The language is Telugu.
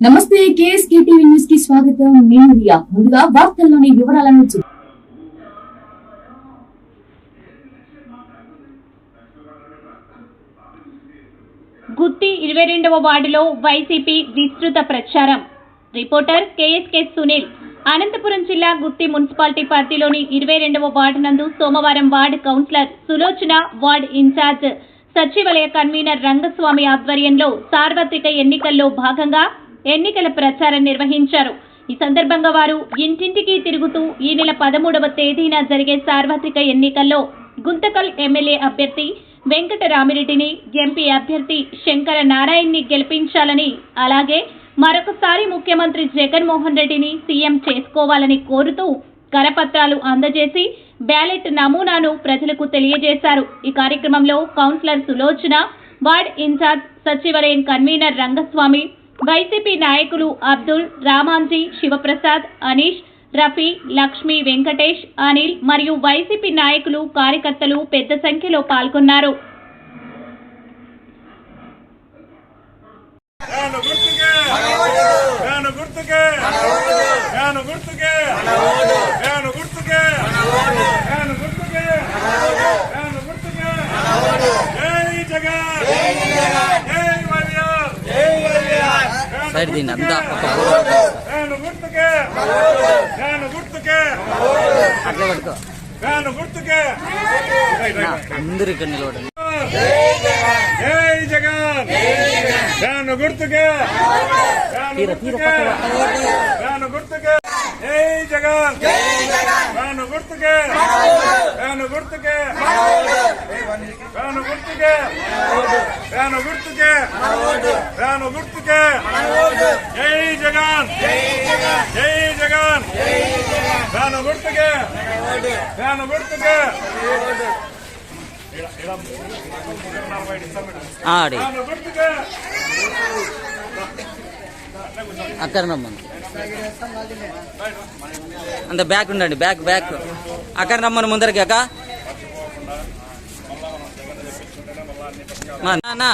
నమస్తే కేఎస్కే టీవీ న్యూస్కి స్వాగతం. నేను రియా. ముందుగా వార్తల్లోని వివరాలను చూ- గుత్తి ఇరవై రెండవ వార్డులో వైసీపీ విస్తృత ప్రచారం. రిపోర్టర్ కేఎస్కే సునీల్ అనంతపురం జిల్లా గుత్తి మున్సిపాలిటీ పరిధిలోని ఇరవై రెండవ వార్డు నందు సోమవారం ward councillor Sulochana ward incharge సచివాలయ కన్వీనర్ రంగస్వామి ఆధ్వర్యంలో సార్వత్రిక ఎన్నికల్లో భాగంగా ఎన్నికల ప్రచారం నిర్వహించారు. ఈ సందర్భంగా వారు ఇంటింటికి తిరుగుతూ ఈ నెల పదమూడవ తేదీన జరిగే సార్వత్రిక ఎన్నికల్లో గుంతకల్ ఎమ్మెల్యే అభ్యర్థి వెంకటరామిరెడ్డిని ఎంపీ అభ్యర్థి శంకర నారాయణ్ని గెలిపించాలని అలాగే మరొకసారి ముఖ్యమంత్రి జగన్మోహన్ రెడ్డిని సీఎం చేసుకోవాలని కోరుతూ కరపత్రాలు అందజేసి బ్యాలెట్ నమూనాను ప్రజలకు తెలియజేశారు. ఈ కార్యక్రమంలో కౌన్సిలర్ సులోచన వార్డ్ ఇన్ఛార్జ్ సచివాలయం కన్వీనర్ రంగస్వామి వైసీపీ నాయకులు అబ్దుల్ రామాంజీ శివప్రసాద్ అనీష్ రఫీ లక్ష్మి వెంకటేష్ అనిల్ మరియు వైసీపీ నాయకులు కార్యకర్తలు పెద్ద సంఖ్యలో పాల్గొన్నారు. గుర్తుకే. ఒకసారి దీన్ని అంతా. అట్లా పడుకో అందరు ఇక్కడ నిలబడండి. జగన్. గుర్తుకే. గుర్తుకే. జగన్. ఫ్యాన్ గుర్తుకే. ఫ్యాన్ గుర్తుకే. ఫ్యాన్ గుర్తుకే. ఫ్యాన్ గుర్తుకే. ఫ్యాన్ గుర్తుకే. జై జగన్. జై జగన్. ఫ్యాన్ గుర్తుకే. ఫ్యాన్ గుర్తుకే. ఆడి. అక్కడ నమ్మండి అంత బ్యాక్ ఉండండి బ్యాక్ బ్యాక్. అక్కడ రమ్మను ముందరికి అక్క. మా నా,